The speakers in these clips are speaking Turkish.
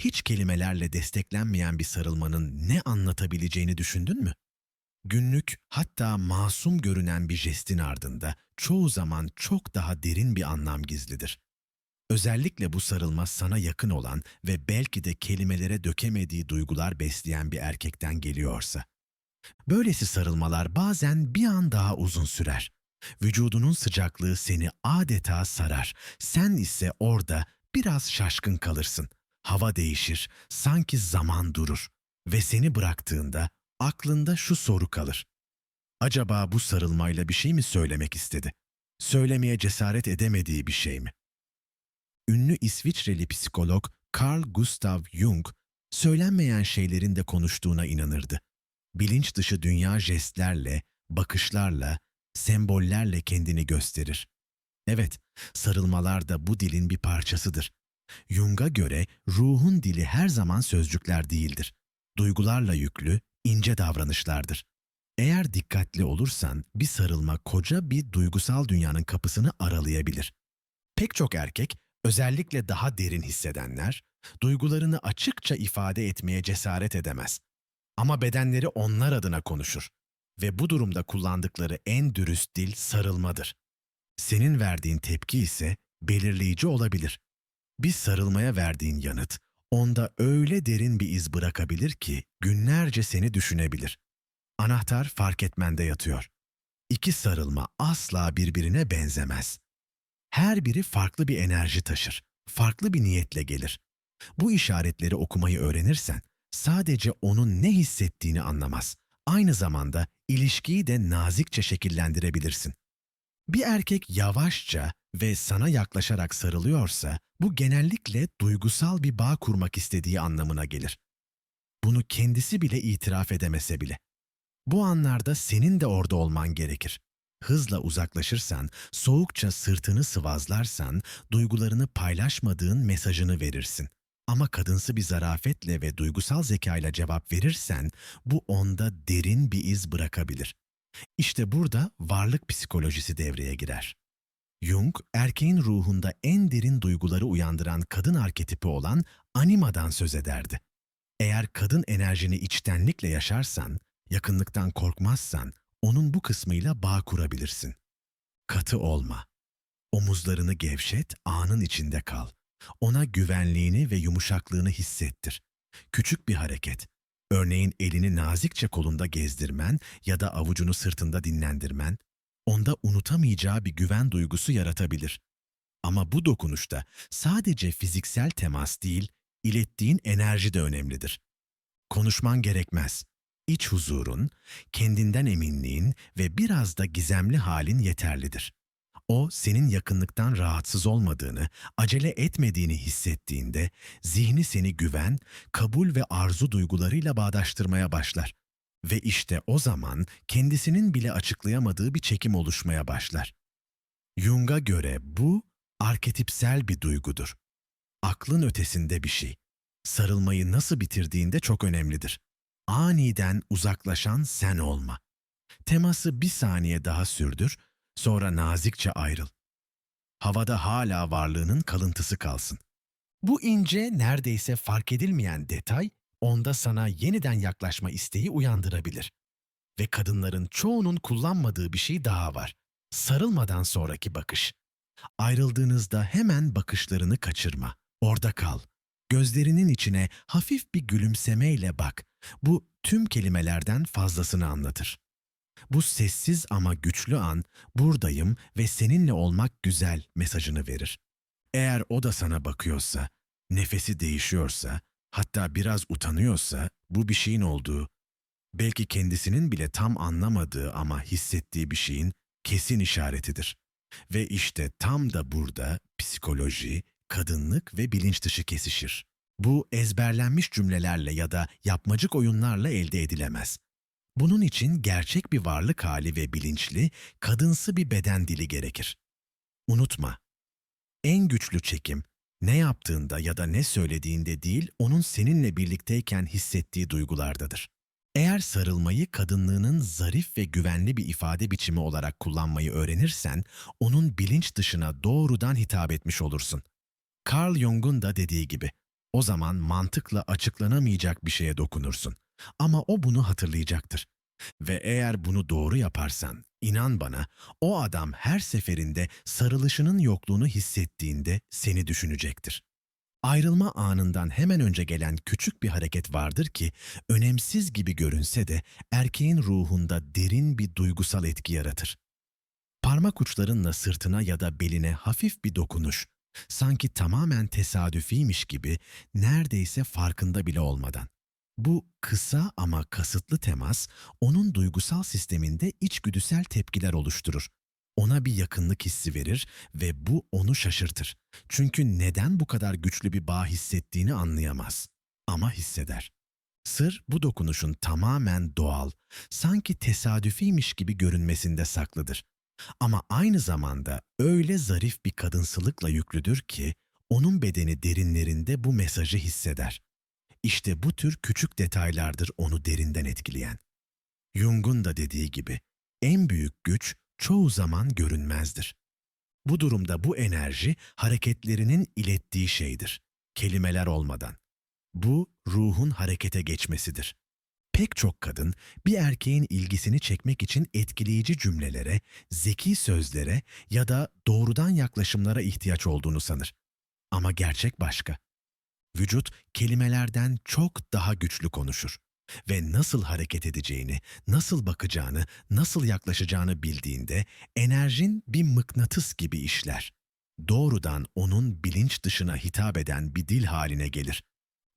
Hiç kelimelerle desteklenmeyen bir sarılmanın ne anlatabileceğini düşündün mü? Günlük, hatta masum görünen bir jestin ardında çoğu zaman çok daha derin bir anlam gizlidir. Özellikle bu sarılma sana yakın olan ve belki de kelimelere dökemediği duygular besleyen bir erkekten geliyorsa. Böylesi sarılmalar bazen bir an daha uzun sürer. Vücudunun sıcaklığı seni adeta sarar. Sen ise orada biraz şaşkın kalırsın. Hava değişir, sanki zaman durur ve seni bıraktığında aklında şu soru kalır. Acaba bu sarılmayla bir şey mi söylemek istedi? Söylemeye cesaret edemediği bir şey mi? Ünlü İsviçreli psikolog Carl Gustav Jung, söylenmeyen şeylerin de konuştuğuna inanırdı. Bilinç dışı dünya jestlerle, bakışlarla, sembollerle kendini gösterir. Evet, sarılmalar da bu dilin bir parçasıdır. Jung'a göre ruhun dili her zaman sözcükler değildir. Duygularla yüklü, ince davranışlardır. Eğer dikkatli olursan bir sarılma koca bir duygusal dünyanın kapısını aralayabilir. Pek çok erkek, özellikle daha derin hissedenler, duygularını açıkça ifade etmeye cesaret edemez. Ama bedenleri onlar adına konuşur ve bu durumda kullandıkları en dürüst dil sarılmadır. Senin verdiğin tepki ise belirleyici olabilir. Bir sarılmaya verdiğin yanıt onda öyle derin bir iz bırakabilir ki günlerce seni düşünebilir. Anahtar fark etmende yatıyor. İki sarılma asla birbirine benzemez. Her biri farklı bir enerji taşır, farklı bir niyetle gelir. Bu işaretleri okumayı öğrenirsen sadece onun ne hissettiğini anlamaz. Aynı zamanda ilişkiyi de nazikçe şekillendirebilirsin. Bir erkek yavaşça ve sana yaklaşarak sarılıyorsa bu genellikle duygusal bir bağ kurmak istediği anlamına gelir. Bunu kendisi bile itiraf edemese bile. Bu anlarda senin de orada olman gerekir. Hızla uzaklaşırsan, soğukça sırtını sıvazlarsan, duygularını paylaşmadığın mesajını verirsin. Ama kadınsı bir zarafetle ve duygusal zekayla cevap verirsen, bu onda derin bir iz bırakabilir. İşte burada varlık psikolojisi devreye girer. Jung, erkeğin ruhunda en derin duyguları uyandıran kadın arketipi olan animadan söz ederdi. Eğer kadın enerjini içtenlikle yaşarsan, yakınlıktan korkmazsan, onun bu kısmıyla bağ kurabilirsin. Katı olma. Omuzlarını gevşet, anın içinde kal. Ona güvenliğini ve yumuşaklığını hissettir. Küçük bir hareket, örneğin elini nazikçe kolunda gezdirmen ya da avucunu sırtında dinlendirmen, onda unutamayacağı bir güven duygusu yaratabilir. Ama bu dokunuşta sadece fiziksel temas değil, ilettiğin enerji de önemlidir. Konuşman gerekmez. İç huzurun, kendinden eminliğin ve biraz da gizemli halin yeterlidir. O, senin yakınlıktan rahatsız olmadığını, acele etmediğini hissettiğinde, zihni seni güven, kabul ve arzu duygularıyla bağdaştırmaya başlar. Ve işte o zaman kendisinin bile açıklayamadığı bir çekim oluşmaya başlar. Jung'a göre bu arketipsel bir duygudur. Aklın ötesinde bir şey. Sarılmayı nasıl bitirdiğinde çok önemlidir. Aniden uzaklaşan sen olma. Teması bir saniye daha sürdür, sonra nazikçe ayrıl. Havada hala varlığının kalıntısı kalsın. Bu ince, neredeyse fark edilmeyen detay onda sana yeniden yaklaşma isteği uyandırabilir. Ve kadınların çoğunun kullanmadığı bir şey daha var. Sarılmadan sonraki bakış. Ayrıldığınızda hemen bakışlarını kaçırma. Orada kal. Gözlerinin içine hafif bir gülümsemeyle bak. Bu tüm kelimelerden fazlasını anlatır. Bu sessiz ama güçlü an, buradayım ve seninle olmak güzel mesajını verir. Eğer o da sana bakıyorsa, nefesi değişiyorsa, hatta biraz utanıyorsa bu bir şeyin olduğu, belki kendisinin bile tam anlamadığı ama hissettiği bir şeyin kesin işaretidir. Ve işte tam da burada psikoloji, kadınlık ve bilinç dışı kesişir. Bu ezberlenmiş cümlelerle ya da yapmacık oyunlarla elde edilemez. Bunun için gerçek bir varlık hali ve bilinçli, kadınsı bir beden dili gerekir. Unutma, en güçlü çekim ne yaptığında ya da ne söylediğinde değil, onun seninle birlikteyken hissettiği duygulardadır. Eğer sarılmayı kadınlığının zarif ve güvenli bir ifade biçimi olarak kullanmayı öğrenirsen, onun bilinç dışına doğrudan hitap etmiş olursun. Carl Jung'un da dediği gibi, O zaman mantıkla açıklanamayacak bir şeye dokunursun. Ama o bunu hatırlayacaktır. Ve eğer bunu doğru yaparsan, inan bana, o adam her seferinde sarılışının yokluğunu hissettiğinde seni düşünecektir. Ayrılma anından hemen önce gelen küçük bir hareket vardır ki, önemsiz gibi görünse de erkeğin ruhunda derin bir duygusal etki yaratır. Parmak uçlarınla sırtına ya da beline hafif bir dokunuş, sanki tamamen tesadüfiymiş gibi neredeyse farkında bile olmadan. Bu kısa ama kasıtlı temas onun duygusal sisteminde içgüdüsel tepkiler oluşturur. Ona bir yakınlık hissi verir ve bu onu şaşırtır. Çünkü neden bu kadar güçlü bir bağ hissettiğini anlayamaz. Ama hisseder. Sır bu dokunuşun tamamen doğal, sanki tesadüfiymiş gibi görünmesinde saklıdır. Ama aynı zamanda öyle zarif bir kadınsılıkla yüklüdür ki onun bedeni derinlerinde bu mesajı hisseder. İşte bu tür küçük detaylardır onu derinden etkileyen. Jung'un da dediği gibi en büyük güç çoğu zaman görünmezdir. Bu durumda bu enerji hareketlerinin ilettiği şeydir. Kelimeler olmadan. Bu ruhun harekete geçmesidir. Pek çok kadın bir erkeğin ilgisini çekmek için etkileyici cümlelere, zeki sözlere ya da doğrudan yaklaşımlara ihtiyaç olduğunu sanır. Ama gerçek başka. Vücut kelimelerden çok daha güçlü konuşur ve nasıl hareket edeceğini, nasıl bakacağını, nasıl yaklaşacağını bildiğinde enerjin bir mıknatıs gibi işler. Doğrudan onun bilinç dışına hitap eden bir dil haline gelir.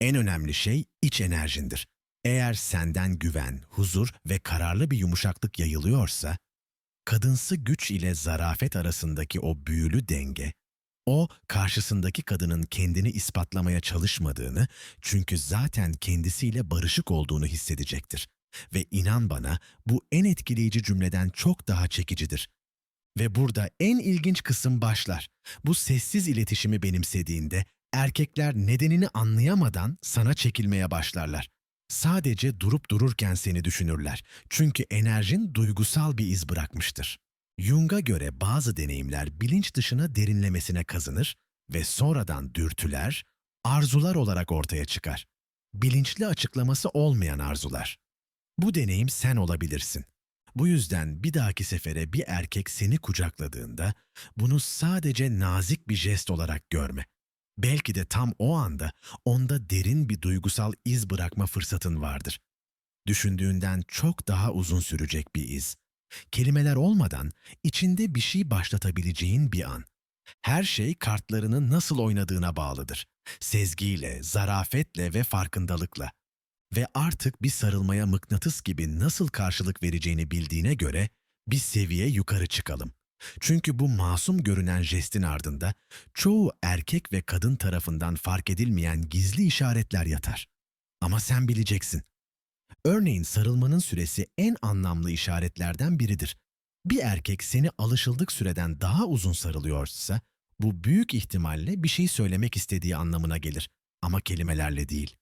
En önemli şey iç enerjindir. Eğer senden güven, huzur ve kararlı bir yumuşaklık yayılıyorsa, kadınsı güç ile zarafet arasındaki o büyülü denge, o karşısındaki kadının kendini ispatlamaya çalışmadığını çünkü zaten kendisiyle barışık olduğunu hissedecektir. Ve inan bana bu en etkileyici cümleden çok daha çekicidir. Ve burada en ilginç kısım başlar. Bu sessiz iletişimi benimsediğinde erkekler nedenini anlayamadan sana çekilmeye başlarlar. Sadece durup dururken seni düşünürler. Çünkü enerjin duygusal bir iz bırakmıştır. Jung'a göre bazı deneyimler bilinç dışına derinlemesine kazınır ve sonradan dürtüler, arzular olarak ortaya çıkar. Bilinçli açıklaması olmayan arzular. Bu deneyim sen olabilirsin. Bu yüzden bir dahaki sefere bir erkek seni kucakladığında bunu sadece nazik bir jest olarak görme. Belki de tam o anda onda derin bir duygusal iz bırakma fırsatın vardır. Düşündüğünden çok daha uzun sürecek bir iz. Kelimeler olmadan içinde bir şey başlatabileceğin bir an. Her şey kartlarını nasıl oynadığına bağlıdır. Sezgiyle, zarafetle ve farkındalıkla. Ve artık bir sarılmaya mıknatıs gibi nasıl karşılık vereceğini bildiğine göre bir seviye yukarı çıkalım. Çünkü bu masum görünen jestin ardında çoğu erkek ve kadın tarafından fark edilmeyen gizli işaretler yatar. Ama sen bileceksin. Örneğin sarılmanın süresi en anlamlı işaretlerden biridir. Bir erkek seni alışıldık süreden daha uzun sarılıyorsa, bu büyük ihtimalle bir şey söylemek istediği anlamına gelir ama kelimelerle değil.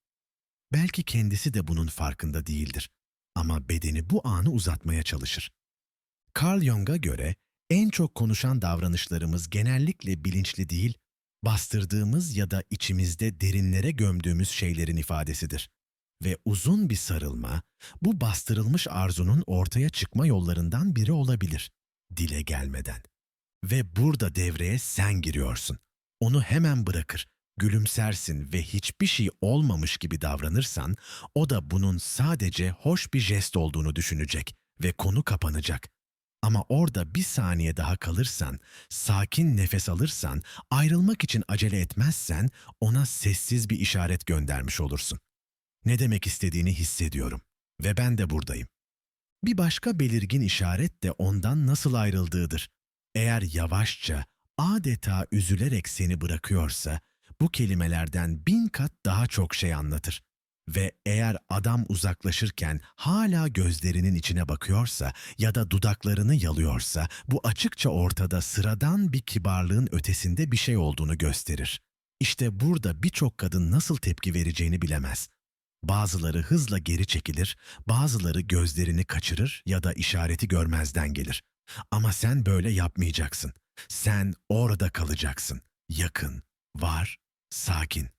Belki kendisi de bunun farkında değildir ama bedeni bu anı uzatmaya çalışır. Carl Jung'a göre en çok konuşan davranışlarımız genellikle bilinçli değil, bastırdığımız ya da içimizde derinlere gömdüğümüz şeylerin ifadesidir ve uzun bir sarılma, bu bastırılmış arzunun ortaya çıkma yollarından biri olabilir, dile gelmeden. Ve burada devreye sen giriyorsun. Onu hemen bırakır, gülümsersin ve hiçbir şey olmamış gibi davranırsan, o da bunun sadece hoş bir jest olduğunu düşünecek ve konu kapanacak. Ama orada bir saniye daha kalırsan, sakin nefes alırsan, ayrılmak için acele etmezsen ona sessiz bir işaret göndermiş olursun. Ne demek istediğini hissediyorum ve ben de buradayım. Bir başka belirgin işaret de ondan nasıl ayrıldığıdır. Eğer yavaşça, adeta üzülerek seni bırakıyorsa, bu kelimelerden bin kat daha çok şey anlatır. Ve eğer adam uzaklaşırken hala gözlerinin içine bakıyorsa ya da dudaklarını yalıyorsa, bu açıkça ortada sıradan bir kibarlığın ötesinde bir şey olduğunu gösterir. İşte burada birçok kadın nasıl tepki vereceğini bilemez. Bazıları hızla geri çekilir, bazıları gözlerini kaçırır ya da işareti görmezden gelir. Ama sen böyle yapmayacaksın. Sen orada kalacaksın. Yakın, var, sakin.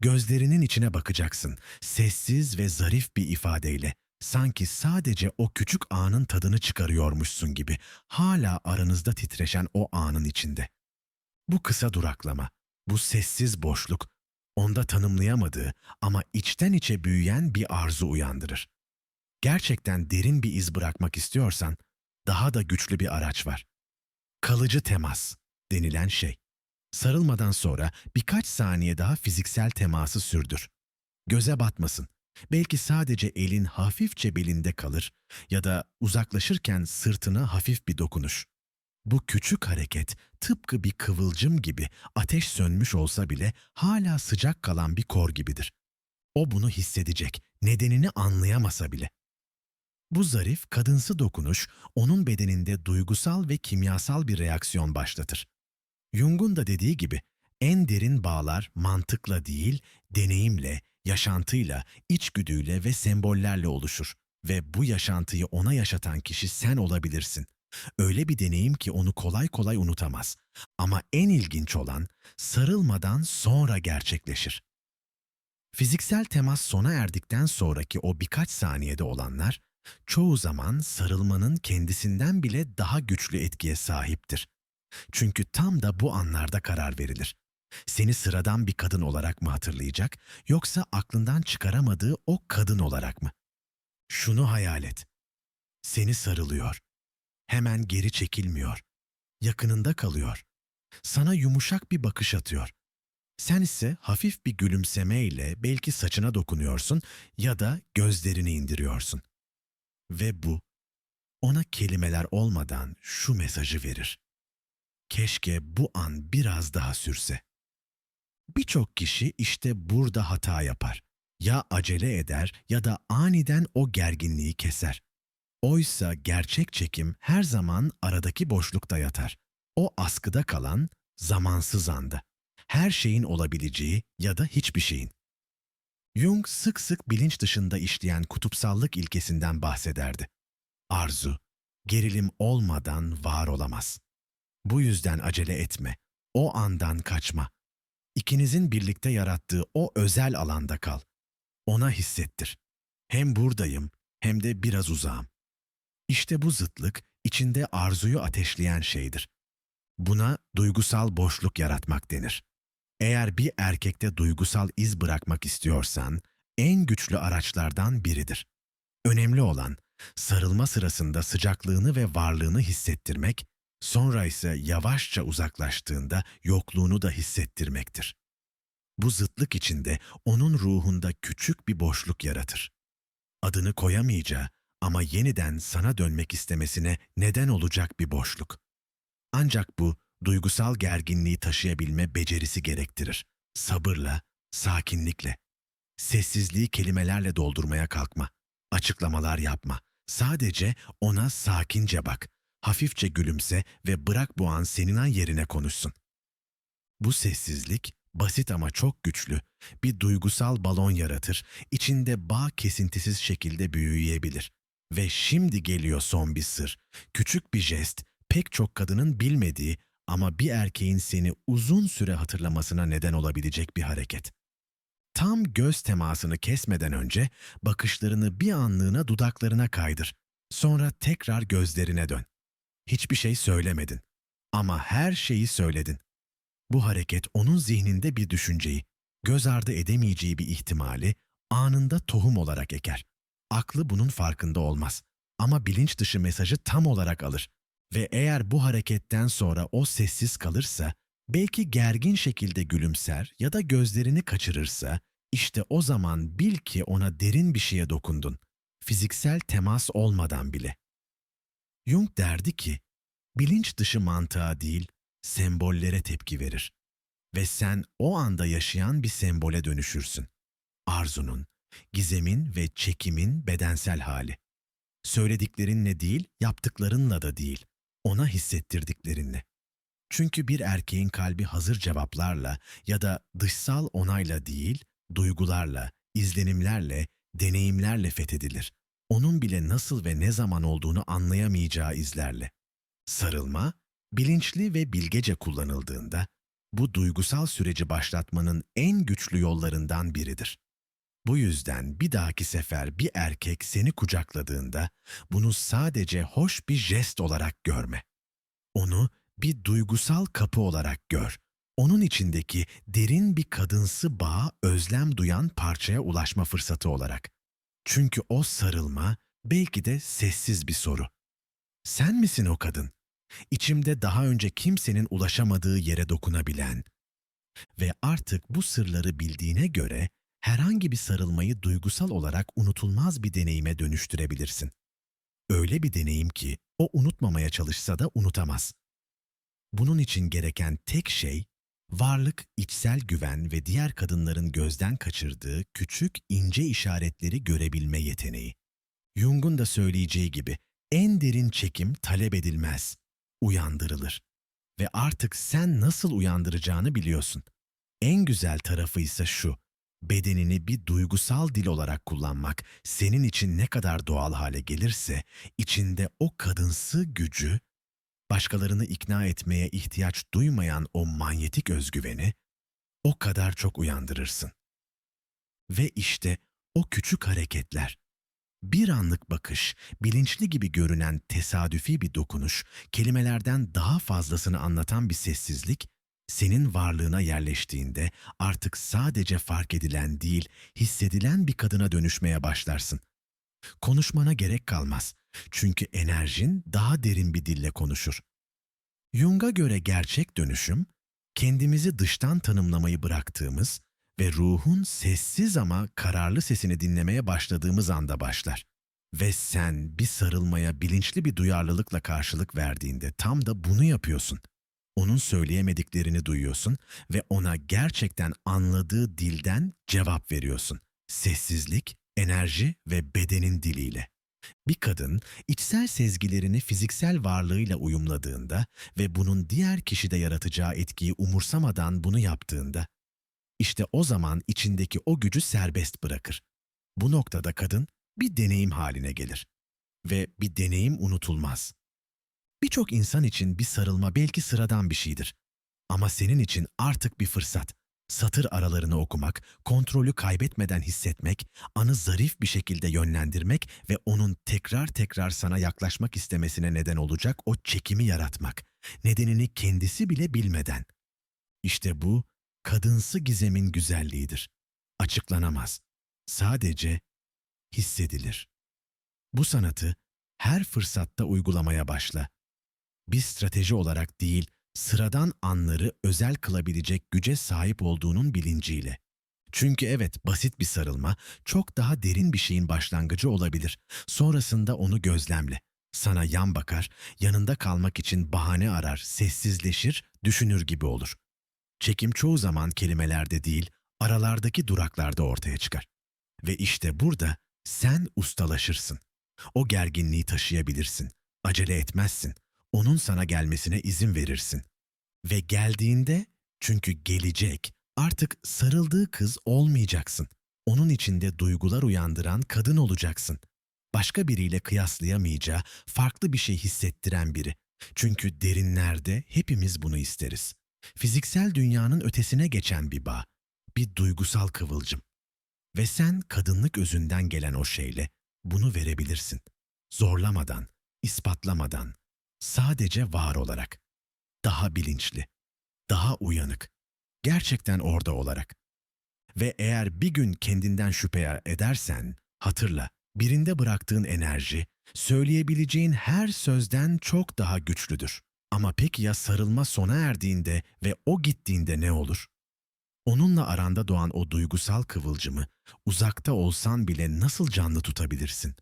Gözlerinin içine bakacaksın. Sessiz ve zarif bir ifadeyle. Sanki sadece o küçük anın tadını çıkarıyormuşsun gibi. Hala aranızda titreşen o anın içinde. Bu kısa duraklama, bu sessiz boşluk, onda tanımlayamadığı ama içten içe büyüyen bir arzu uyandırır. Gerçekten derin bir iz bırakmak istiyorsan, daha da güçlü bir araç var. Kalıcı temas denilen şey. Sarılmadan sonra birkaç saniye daha fiziksel teması sürdür. Göze batmasın. Belki sadece elin hafifçe belinde kalır ya da uzaklaşırken sırtına hafif bir dokunuş. Bu küçük hareket tıpkı bir kıvılcım gibi ateş sönmüş olsa bile hala sıcak kalan bir kor gibidir. O bunu hissedecek, nedenini anlayamasa bile. Bu zarif, kadınsı dokunuş onun bedeninde duygusal ve kimyasal bir reaksiyon başlatır. Jung'un da dediği gibi en derin bağlar mantıkla değil, deneyimle, yaşantıyla, içgüdüyle ve sembollerle oluşur ve bu yaşantıyı ona yaşatan kişi sen olabilirsin. Öyle bir deneyim ki onu kolay kolay unutamaz. Ama en ilginç olan sarılmadan sonra gerçekleşir. Fiziksel temas sona erdikten sonraki o birkaç saniyede olanlar çoğu zaman sarılmanın kendisinden bile daha güçlü etkiye sahiptir. Çünkü tam da bu anlarda karar verilir. Seni sıradan bir kadın olarak mı hatırlayacak yoksa aklından çıkaramadığı o kadın olarak mı? Şunu hayal et. Seni sarılıyor. Hemen geri çekilmiyor. Yakınında kalıyor. Sana yumuşak bir bakış atıyor. Sen ise hafif bir gülümsemeyle belki saçına dokunuyorsun ya da gözlerini indiriyorsun. Ve bu ona kelimeler olmadan şu mesajı verir. Keşke bu an biraz daha sürse. Birçok kişi işte burada hata yapar. Ya acele eder ya da aniden o gerginliği keser. Oysa gerçek çekim her zaman aradaki boşlukta yatar. O askıda kalan zamansız anda. Her şeyin olabileceği ya da hiçbir şeyin. Jung sık sık bilinç dışında işleyen kutupsallık ilkesinden bahsederdi. Arzu, gerilim olmadan var olamaz. Bu yüzden acele etme, o andan kaçma. İkinizin birlikte yarattığı o özel alanda kal. Ona hissettir. Hem buradayım hem de biraz uzağım. İşte bu zıtlık içinde arzuyu ateşleyen şeydir. Buna duygusal boşluk yaratmak denir. Eğer bir erkekte duygusal iz bırakmak istiyorsan, en güçlü araçlardan biridir. Önemli olan, sarılma sırasında sıcaklığını ve varlığını hissettirmek, sonra ise yavaşça uzaklaştığında yokluğunu da hissettirmektir. Bu zıtlık içinde onun ruhunda küçük bir boşluk yaratır. Adını koyamayacağı ama yeniden sana dönmek istemesine neden olacak bir boşluk. Ancak bu, duygusal gerginliği taşıyabilme becerisi gerektirir. Sabırla, sakinlikle. Sessizliği kelimelerle doldurmaya kalkma. Açıklamalar yapma. Sadece ona sakince bak. Hafifçe gülümse ve bırak bu an senin an yerine konuşsun. Bu sessizlik basit ama çok güçlü bir duygusal balon yaratır, içinde bağ kesintisiz şekilde büyüyebilir. Ve şimdi geliyor son bir sır. Küçük bir jest, pek çok kadının bilmediği ama bir erkeğin seni uzun süre hatırlamasına neden olabilecek bir hareket. Tam göz temasını kesmeden önce bakışlarını bir anlığına dudaklarına kaydır. Sonra tekrar gözlerine dön. Hiçbir şey söylemedin ama her şeyi söyledin. Bu hareket onun zihninde bir düşünceyi, göz ardı edemeyeceği bir ihtimali anında tohum olarak eker. Aklı bunun farkında olmaz ama bilinç dışı mesajı tam olarak alır. Ve eğer bu hareketten sonra o sessiz kalırsa, belki gergin şekilde gülümser ya da gözlerini kaçırırsa, işte o zaman bil ki ona derin bir şeye dokundun. Fiziksel temas olmadan bile. Jung derdi ki, bilinç dışı mantığa değil, sembollere tepki verir. Ve sen o anda yaşayan bir sembole dönüşürsün. Arzunun, gizemin ve çekimin bedensel hali. Söylediklerinle değil, yaptıklarınla da değil, ona hissettirdiklerinle. Çünkü bir erkeğin kalbi hazır cevaplarla ya da dışsal onayla değil, duygularla, izlenimlerle, deneyimlerle fethedilir. Onun bile nasıl ve ne zaman olduğunu anlayamayacağı izlerle. Sarılma, bilinçli ve bilgece kullanıldığında bu duygusal süreci başlatmanın en güçlü yollarından biridir. Bu yüzden bir dahaki sefer bir erkek seni kucakladığında bunu sadece hoş bir jest olarak görme. Onu bir duygusal kapı olarak gör. Onun içindeki derin bir kadınsı bağa özlem duyan parçaya ulaşma fırsatı olarak. Çünkü o sarılma belki de sessiz bir soru. Sen misin o kadın? İçimde daha önce kimsenin ulaşamadığı yere dokunabilen ve artık bu sırları bildiğine göre herhangi bir sarılmayı duygusal olarak unutulmaz bir deneyime dönüştürebilirsin. Öyle bir deneyim ki o unutmamaya çalışsa da unutamaz. Bunun için gereken tek şey varlık, içsel güven ve diğer kadınların gözden kaçırdığı küçük ince işaretleri görebilme yeteneği. Jung'un da söyleyeceği gibi en derin çekim talep edilmez, uyandırılır. Ve artık sen nasıl uyandıracağını biliyorsun. En güzel tarafı ise şu, bedenini bir duygusal dil olarak kullanmak senin için ne kadar doğal hale gelirse, içinde o kadınsı gücü, başkalarını ikna etmeye ihtiyaç duymayan o manyetik özgüveni, o kadar çok uyandırırsın. Ve işte o küçük hareketler, bir anlık bakış, bilinçli gibi görünen tesadüfi bir dokunuş, kelimelerden daha fazlasını anlatan bir sessizlik, senin varlığına yerleştiğinde artık sadece fark edilen değil, hissedilen bir kadına dönüşmeye başlarsın. Konuşmana gerek kalmaz. Çünkü enerjin daha derin bir dille konuşur. Jung'a göre gerçek dönüşüm, kendimizi dıştan tanımlamayı bıraktığımız ve ruhun sessiz ama kararlı sesini dinlemeye başladığımız anda başlar. Ve sen bir sarılmaya bilinçli bir duyarlılıkla karşılık verdiğinde tam da bunu yapıyorsun. Onun söyleyemediklerini duyuyorsun ve ona gerçekten anladığı dilden cevap veriyorsun. Sessizlik, enerji ve bedenin diliyle. Bir kadın içsel sezgilerini fiziksel varlığıyla uyumladığında ve bunun diğer kişide yaratacağı etkiyi umursamadan bunu yaptığında işte o zaman içindeki o gücü serbest bırakır. Bu noktada kadın bir deneyim haline gelir. Ve bir deneyim unutulmaz. Birçok insan için bir sarılma belki sıradan bir şeydir. Ama senin için artık bir fırsat. Satır aralarını okumak, kontrolü kaybetmeden hissetmek, anı zarif bir şekilde yönlendirmek ve onun tekrar tekrar sana yaklaşmak istemesine neden olacak o çekimi yaratmak. Nedenini kendisi bile bilmeden. İşte bu kadınsı gizemin güzelliğidir. Açıklanamaz. Sadece hissedilir. Bu sanatı her fırsatta uygulamaya başla. Bir strateji olarak değil, sıradan anları özel kılabilecek güce sahip olduğunun bilinciyle. Çünkü evet basit bir sarılma çok daha derin bir şeyin başlangıcı olabilir. Sonrasında onu gözlemle. Sana yan bakar, yanında kalmak için bahane arar, sessizleşir, düşünür gibi olur. Çekim çoğu zaman kelimelerde değil, aralardaki duraklarda ortaya çıkar. Ve işte burada sen ustalaşırsın. O gerginliği taşıyabilirsin. Acele etmezsin. Onun sana gelmesine izin verirsin. Ve geldiğinde, çünkü gelecek, artık sarıldığı kız olmayacaksın. Onun içinde duygular uyandıran kadın olacaksın. Başka biriyle kıyaslayamayacağı, farklı bir şey hissettiren biri. Çünkü derinlerde hepimiz bunu isteriz fiziksel dünyanın ötesine geçen bir bağ, bir duygusal kıvılcım. Ve sen kadınlık özünden gelen o şeyle bunu verebilirsin. Zorlamadan, ispatlamadan, sadece var olarak. Daha bilinçli, daha uyanık, gerçekten orada olarak. Ve eğer bir gün kendinden şüphe edersen, hatırla, birinde bıraktığın enerji, söyleyebileceğin her sözden çok daha güçlüdür. Ama peki ya sarılma sona erdiğinde ve o gittiğinde ne olur? Onunla aranda doğan o duygusal kıvılcımı uzakta olsan bile nasıl canlı tutabilirsin?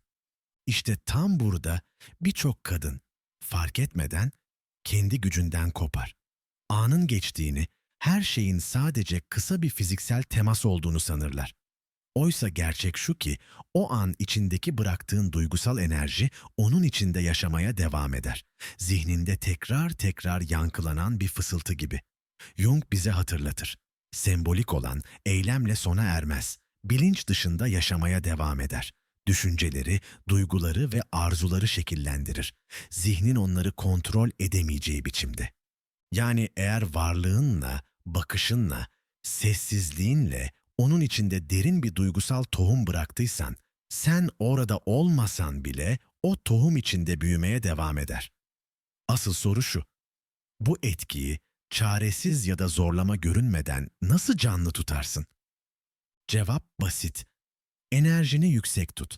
İşte tam burada birçok kadın fark etmeden kendi gücünden kopar. Anın geçtiğini, her şeyin sadece kısa bir fiziksel temas olduğunu sanırlar. Oysa gerçek şu ki o an içindeki bıraktığın duygusal enerji onun içinde yaşamaya devam eder. Zihninde tekrar tekrar yankılanan bir fısıltı gibi. Jung bize hatırlatır. Sembolik olan eylemle sona ermez. Bilinç dışında yaşamaya devam eder. Düşünceleri, duyguları ve arzuları şekillendirir. Zihnin onları kontrol edemeyeceği biçimde. Yani eğer varlığınla bakışınla, sessizliğinle onun içinde derin bir duygusal tohum bıraktıysan, sen orada olmasan bile o tohum içinde büyümeye devam eder. Asıl soru şu. Bu etkiyi çaresiz ya da zorlama görünmeden nasıl canlı tutarsın? Cevap basit. Enerjini yüksek tut.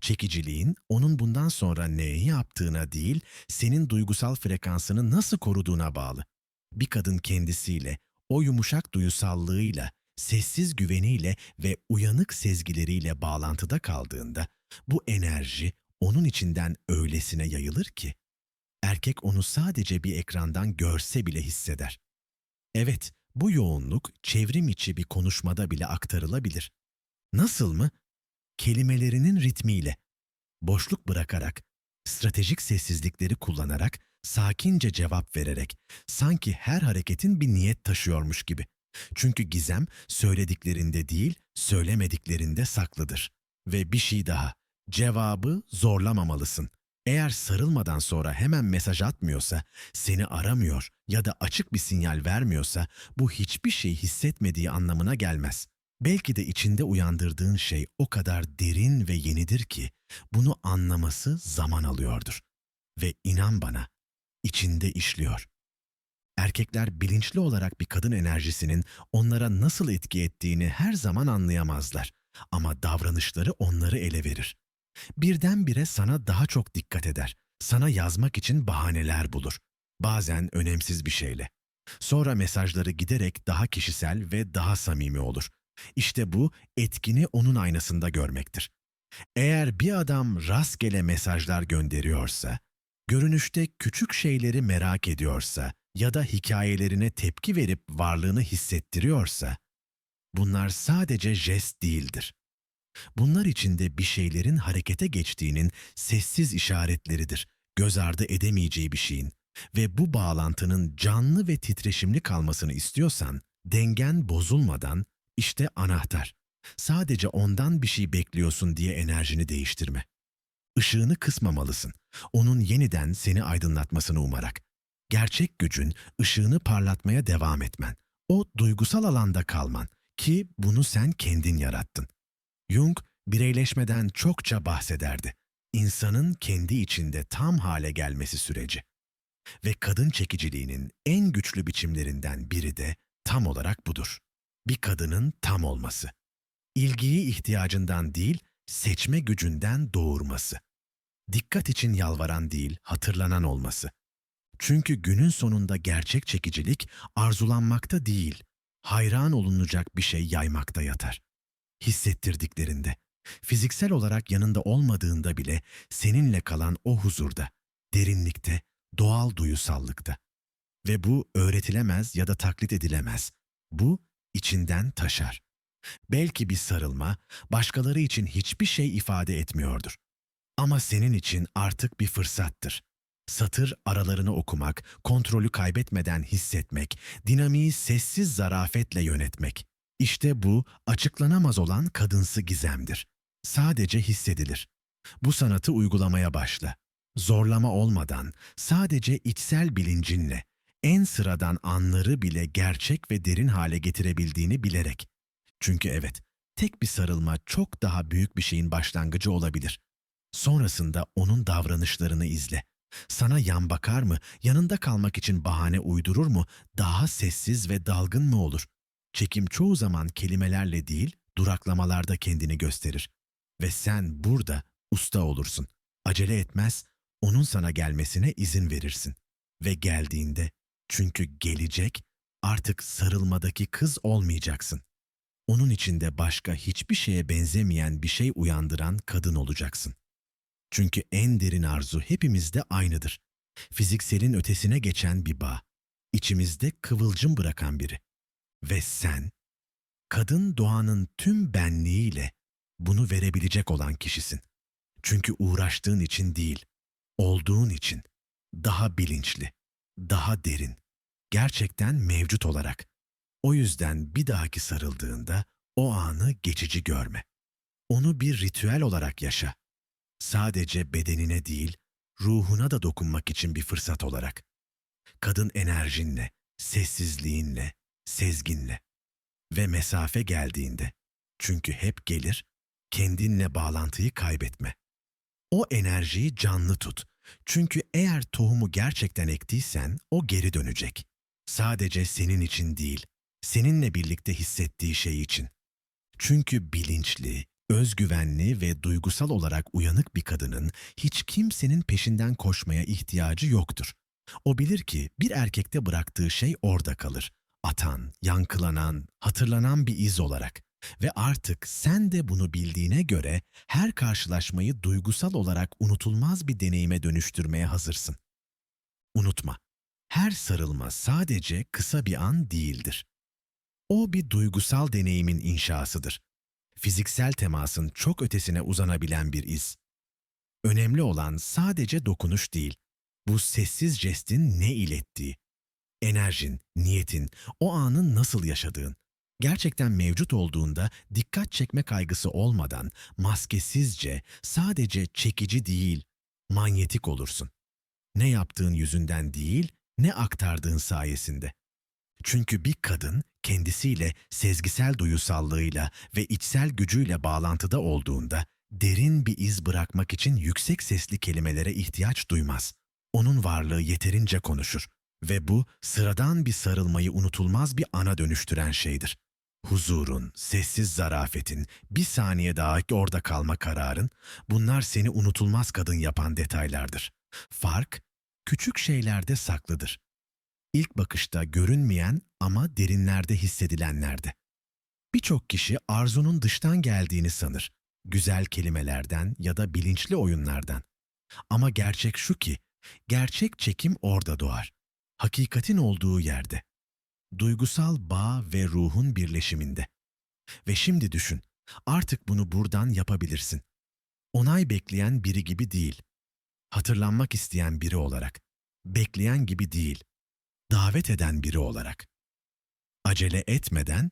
Çekiciliğin onun bundan sonra neyi yaptığına değil, senin duygusal frekansını nasıl koruduğuna bağlı. Bir kadın kendisiyle, o yumuşak duyusallığıyla, sessiz güveniyle ve uyanık sezgileriyle bağlantıda kaldığında, bu enerji onun içinden öylesine yayılır ki, erkek onu sadece bir ekrandan görse bile hisseder. Evet, bu yoğunluk çevrim içi bir konuşmada bile aktarılabilir. Nasıl mı? Kelimelerinin ritmiyle, boşluk bırakarak, stratejik sessizlikleri kullanarak, sakince cevap vererek, sanki her hareketin bir niyet taşıyormuş gibi. Çünkü gizem söylediklerinde değil, söylemediklerinde saklıdır. Ve bir şey daha, cevabı zorlamamalısın. Eğer sarılmadan sonra hemen mesaj atmıyorsa, seni aramıyor ya da açık bir sinyal vermiyorsa bu hiçbir şey hissetmediği anlamına gelmez. Belki de içinde uyandırdığın şey o kadar derin ve yenidir ki bunu anlaması zaman alıyordur. Ve inan bana, içinde işliyor. Erkekler bilinçli olarak bir kadın enerjisinin onlara nasıl etki ettiğini her zaman anlayamazlar. Ama davranışları onları ele verir. Birdenbire sana daha çok dikkat eder. Sana yazmak için bahaneler bulur. Bazen önemsiz bir şeyle. Sonra mesajları giderek daha kişisel ve daha samimi olur. İşte bu etkini onun aynasında görmektir. Eğer bir adam rastgele mesajlar gönderiyorsa, görünüşte küçük şeyleri merak ediyorsa ya da hikayelerine tepki verip varlığını hissettiriyorsa, bunlar sadece jest değildir. Bunlar içinde bir şeylerin harekete geçtiğinin sessiz işaretleridir, göz ardı edemeyeceği bir şeyin. Ve bu bağlantının canlı ve titreşimli kalmasını istiyorsan, dengen bozulmadan işte anahtar. Sadece ondan bir şey bekliyorsun diye enerjini değiştirme. Işığını kısmamalısın. Onun yeniden seni aydınlatmasını umarak. Gerçek gücün ışığını parlatmaya devam etmen. O duygusal alanda kalman ki bunu sen kendin yarattın. Jung bireyleşmeden çokça bahsederdi. İnsanın kendi içinde tam hale gelmesi süreci. Ve kadın çekiciliğinin en güçlü biçimlerinden biri de tam olarak budur. Bir kadının tam olması. İlgiyi ihtiyacından değil, seçme gücünden doğurması. Dikkat için yalvaran değil, hatırlanan olması. Çünkü günün sonunda gerçek çekicilik arzulanmakta değil, hayran olunacak bir şey yaymakta yatar hissettirdiklerinde, fiziksel olarak yanında olmadığında bile seninle kalan o huzurda, derinlikte, doğal duyusallıkta. Ve bu öğretilemez ya da taklit edilemez. Bu içinden taşar. Belki bir sarılma başkaları için hiçbir şey ifade etmiyordur. Ama senin için artık bir fırsattır. Satır aralarını okumak, kontrolü kaybetmeden hissetmek, dinamiği sessiz zarafetle yönetmek. İşte bu açıklanamaz olan kadınsı gizemdir. Sadece hissedilir. Bu sanatı uygulamaya başla. Zorlama olmadan, sadece içsel bilincinle, en sıradan anları bile gerçek ve derin hale getirebildiğini bilerek. Çünkü evet, tek bir sarılma çok daha büyük bir şeyin başlangıcı olabilir. Sonrasında onun davranışlarını izle. Sana yan bakar mı, yanında kalmak için bahane uydurur mu, daha sessiz ve dalgın mı olur? Çekim çoğu zaman kelimelerle değil, duraklamalarda kendini gösterir. Ve sen burada usta olursun. Acele etmez, onun sana gelmesine izin verirsin. Ve geldiğinde, çünkü gelecek, artık sarılmadaki kız olmayacaksın. Onun içinde başka hiçbir şeye benzemeyen bir şey uyandıran kadın olacaksın. Çünkü en derin arzu hepimizde aynıdır. Fizikselin ötesine geçen bir bağ. İçimizde kıvılcım bırakan biri. Ve sen, kadın doğanın tüm benliğiyle bunu verebilecek olan kişisin. Çünkü uğraştığın için değil, olduğun için daha bilinçli, daha derin, gerçekten mevcut olarak. O yüzden bir dahaki sarıldığında o anı geçici görme. Onu bir ritüel olarak yaşa. Sadece bedenine değil, ruhuna da dokunmak için bir fırsat olarak. Kadın enerjinle, sessizliğinle, sezginle ve mesafe geldiğinde, çünkü hep gelir, kendinle bağlantıyı kaybetme. O enerjiyi canlı tut. Çünkü eğer tohumu gerçekten ektiysen o geri dönecek. Sadece senin için değil, seninle birlikte hissettiği şey için. Çünkü bilinçli, özgüvenli ve duygusal olarak uyanık bir kadının hiç kimsenin peşinden koşmaya ihtiyacı yoktur. O bilir ki bir erkekte bıraktığı şey orada kalır. Atan, yankılanan, hatırlanan bir iz olarak. Ve artık sen de bunu bildiğine göre her karşılaşmayı duygusal olarak unutulmaz bir deneyime dönüştürmeye hazırsın. Unutma, her sarılma sadece kısa bir an değildir. O bir duygusal deneyimin inşasıdır. Fiziksel temasın çok ötesine uzanabilen bir iz. Önemli olan sadece dokunuş değil, bu sessiz jestin ne ilettiği. Enerjin, niyetin, o anın nasıl yaşadığın. Gerçekten mevcut olduğunda dikkat çekme kaygısı olmadan maskesizce sadece çekici değil, manyetik olursun. Ne yaptığın yüzünden değil, ne aktardığın sayesinde. Çünkü bir kadın kendisiyle sezgisel duyusallığıyla ve içsel gücüyle bağlantıda olduğunda derin bir iz bırakmak için yüksek sesli kelimelere ihtiyaç duymaz. Onun varlığı yeterince konuşur ve bu sıradan bir sarılmayı unutulmaz bir ana dönüştüren şeydir. Huzurun, sessiz zarafetin, bir saniye daha orada kalma kararın, bunlar seni unutulmaz kadın yapan detaylardır. Fark, küçük şeylerde saklıdır. İlk bakışta görünmeyen ama derinlerde hissedilenlerde. Birçok kişi arzunun dıştan geldiğini sanır. Güzel kelimelerden ya da bilinçli oyunlardan. Ama gerçek şu ki, gerçek çekim orada doğar. Hakikatin olduğu yerde. Duygusal bağ ve ruhun birleşiminde. Ve şimdi düşün, artık bunu buradan yapabilirsin. Onay bekleyen biri gibi değil. Hatırlanmak isteyen biri olarak. Bekleyen gibi değil. Davet eden biri olarak. Acele etmeden,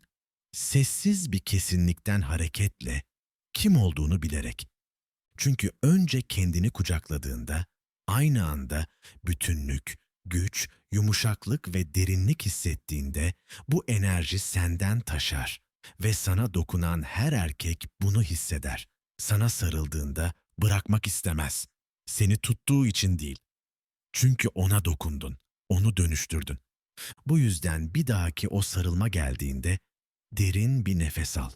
sessiz bir kesinlikten hareketle, kim olduğunu bilerek. Çünkü önce kendini kucakladığında, aynı anda bütünlük, güç, yumuşaklık ve derinlik hissettiğinde bu enerji senden taşar ve sana dokunan her erkek bunu hisseder. Sana sarıldığında bırakmak istemez. Seni tuttuğu için değil. Çünkü ona dokundun, onu dönüştürdün. Bu yüzden bir dahaki o sarılma geldiğinde derin bir nefes al.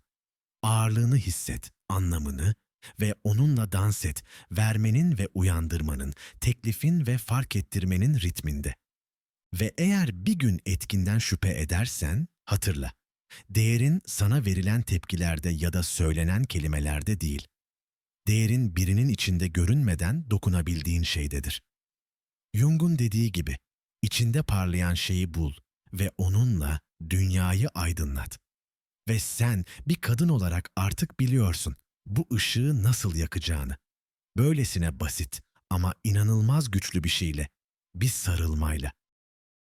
Ağırlığını hisset, anlamını ve onunla dans et, vermenin ve uyandırmanın, teklifin ve fark ettirmenin ritminde. Ve eğer bir gün etkinden şüphe edersen, hatırla. Değerin sana verilen tepkilerde ya da söylenen kelimelerde değil. Değerin birinin içinde görünmeden dokunabildiğin şeydedir. Jung'un dediği gibi, içinde parlayan şeyi bul ve onunla dünyayı aydınlat. Ve sen bir kadın olarak artık biliyorsun bu ışığı nasıl yakacağını. Böylesine basit ama inanılmaz güçlü bir şeyle, bir sarılmayla.